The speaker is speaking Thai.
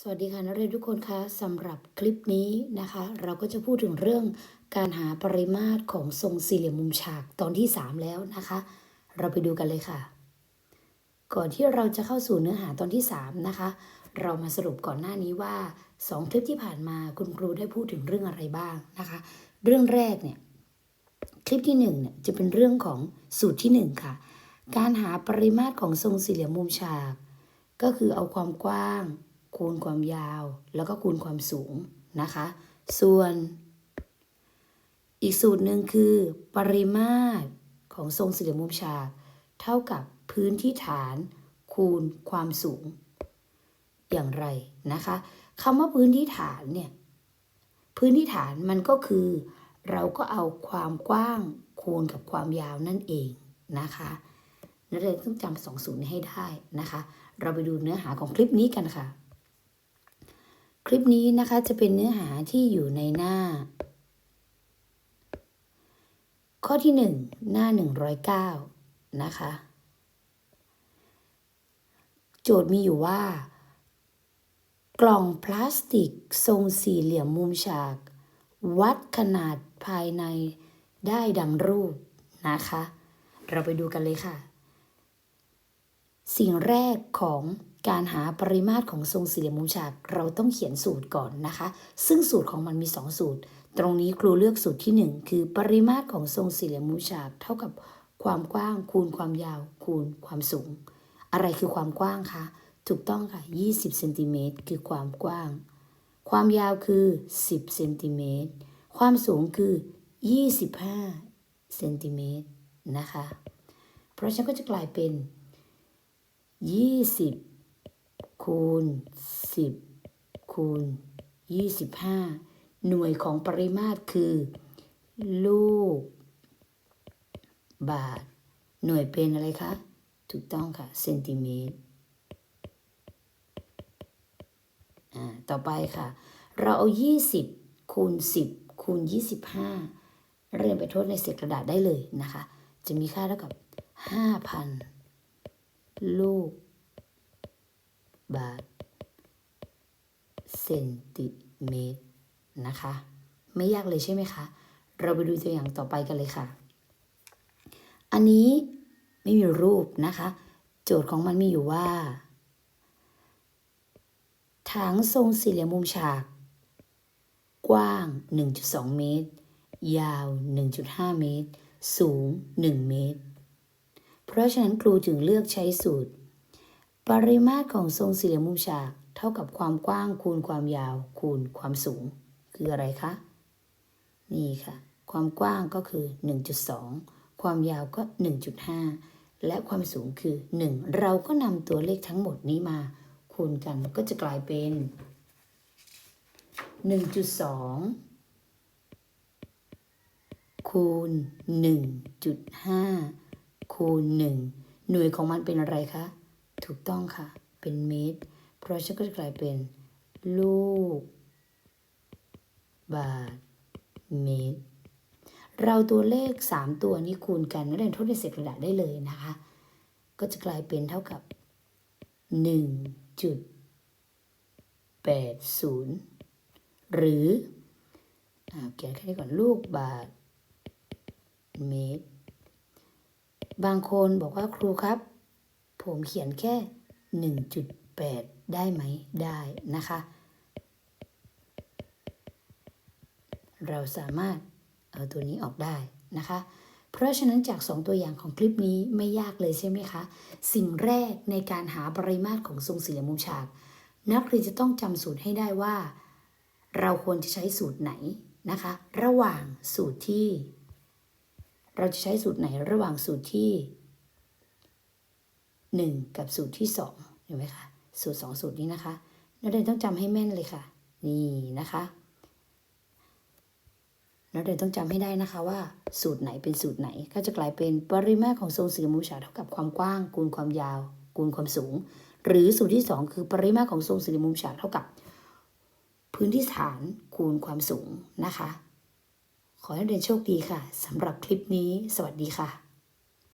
สวัสดีค่ะนักเรียนทุกคนคะสำหรับคลิปนี้นะคะ เราก็จะพูดถึงเรื่องการหาปริมาตรของทรงสี่เหลี่ยมมุมฉากตอนที่ 3 แล้วนะคะ เราไปดูกันเลยค่ะ ก่อนที่เราจะเข้าสู่เนื้อหาตอนที่ 3 นะคะ เรามาสรุปก่อนหน้านี้ว่า 2 คลิปที่ผ่านมาคุณครูได้พูดถึงเรื่องอะไรบ้างนะคะ เรื่องแรกเนี่ยคลิปที่1เนี่ยจะเป็นเรื่องของสูตรที่ 1 ค่ะ การหาปริมาตรของทรงสี่เหลี่ยมมุมฉาก ก็คือเอาความกว้าง คูณความยาว แล้วก็คูณความสูงนะคะ ส่วน อีกสูตรหนึ่งคือปริมาตรของทรงสี่เหลี่ยมมุมฉาก เท่ากับพื้นที่ฐานคูณความสูง อย่างไรนะคะคำว่าพื้นที่ฐานเนี่ยพื้นที่ฐานมันก็คือ เราก็เอาความกว้างคูณกับความยาวนั่นเองนะคะนักเรียนต้องจำสองสูตรนี้ให้ได้นะคะ เราไปดูเนื้อหาของคลิปนี้กันค่ะ คลิปนี้นะคะจะเป็นเนื้อหาที่อยู่ในหน้า ข้อที่ 1 หน้า 109 นะคะ โจทย์มีอยู่ว่า กล่องพลาสติกทรงสี่เหลี่ยมมุมฉาก วัดขนาดภายในได้ดังรูปนะคะ เราไปดูกันเลยค่ะ สิ่งแรกของ การหาปริมาตรของทรงสี่เหลี่ยมมุมฉากเราต้องเขียนสูตรก่อนนะคะ ซึ่งสูตรของมันมี 2 สูตร ตรงนี้ครูเลือกสูตรที่ 1 คือปริมาตรของทรงสี่เหลี่ยมมุมฉากเท่ากับความกว้างคูณความยาว คูณความสูง อะไรคือความกว้างคะถูกต้องค่ะ 20เซนติเมตรคือความกว้าง ความยาวคือ 10เซนติเมตรความสูงคือ 25เซนติเมตรนะคะ เพราะฉะนั้นก็จะกลายเป็น 20 คูณ 10 คูณ 25 หน่วยของปริมาตรคือ ลูก บาท หน่วยเป็นอะไรคะ ถูกต้องค่ะ เซนติเมตรอ่าต่อไปค่ะ เราเอา 20 คูณ 10 คูณ 25 เรียนไปทดในเศษกระดาษได้เลยนะคะ จะมีค่าเท่ากับ 5,000 ลูก บาทเซนติเมตรนะคะ ไม่ยากเลยใช่ไหมคะ เราไปดูตัวอย่างต่อไปกันเลยค่ะ อันนี้ไม่มีรูปนะคะ โจทย์ของมันมีอยู่ว่าถังทรงสี่เหลี่ยมมุมฉาก กว้าง 1.2 เมตร ยาว 1.5 เมตร สูง 1 เมตร เพราะฉะนั้นครูจึงเลือกใช้สูตร ปริมาตรของทรงสี่เหลี่ยมมุมฉากเท่ากับความกว้างคูณความยาว คูณความสูง คืออะไรคะ นี่ค่ะ ความกว้างก็คือ 1.2 ความยาวก็ 1.5 และความสูงคือ 1 เราก็นำตัวเลขทั้งหมดนี้มา คูณกันก็จะกลายเป็น 1.2 คูณ 1.5 คูณ 1 หน่วยของมันเป็นอะไรคะ ถูกต้องค่ะ เป็นเมตร เพราะฉะนั้นก็จะกลายเป็น ลูก บาท เมตร เราตัวเลข 3 ตัวนี้คูณกันนักเรียนทดในเศษกระดาษได้เลยนะคะ ก็จะกลายเป็นเท่ากับ 1.80 หรือเขียนแค่นี้ก่อนลูกบาท เมตร บางคนบอกว่าครูครับ ผมเขียนแค่ 1.8 ได้ไหมได้นะคะ เราสามารถเอาตัวนี้ออกได้นะคะ เพราะฉะนั้นจาก 2 ตัวอย่างของคลิปนี้ไม่ยากเลยใช่ไหมคะ สิ่งแรกในการหาปริมาตรของทรงสี่เหลี่ยมมุมฉาก นักเรียนจะต้องจำสูตรให้ได้ว่า เราควรจะใช้สูตรไหนนะคะ ระหว่างสูตรที่ เราจะใช้สูตรไหนระหว่างสูตรที่ 1 กับสูตรที่2เห็นไหมคะสูตร 2 สูตรนี้นะคะนักเรียนต้องจำให้แม่นเลยค่ะ นี่นะคะนักเรียนต้องจำให้ได้นะคะว่า สูตรไหนเป็นสูตรไหน ก็จะกลายเป็นปริมาตรของทรงสี่เหลี่ยมมุมฉากเท่ากับความกว้าง คูณความยาว คูณความสูง หรือสูตรที่ 2 คือปริมาตรของทรงสี่เหลี่ยมมุมฉากเท่ากับ พื้นที่ฐานคูณความสูงนะคะ ขอให้นักเรียนโชคดีค่ะสำหรับคลิปนี้ สวัสดีค่ะ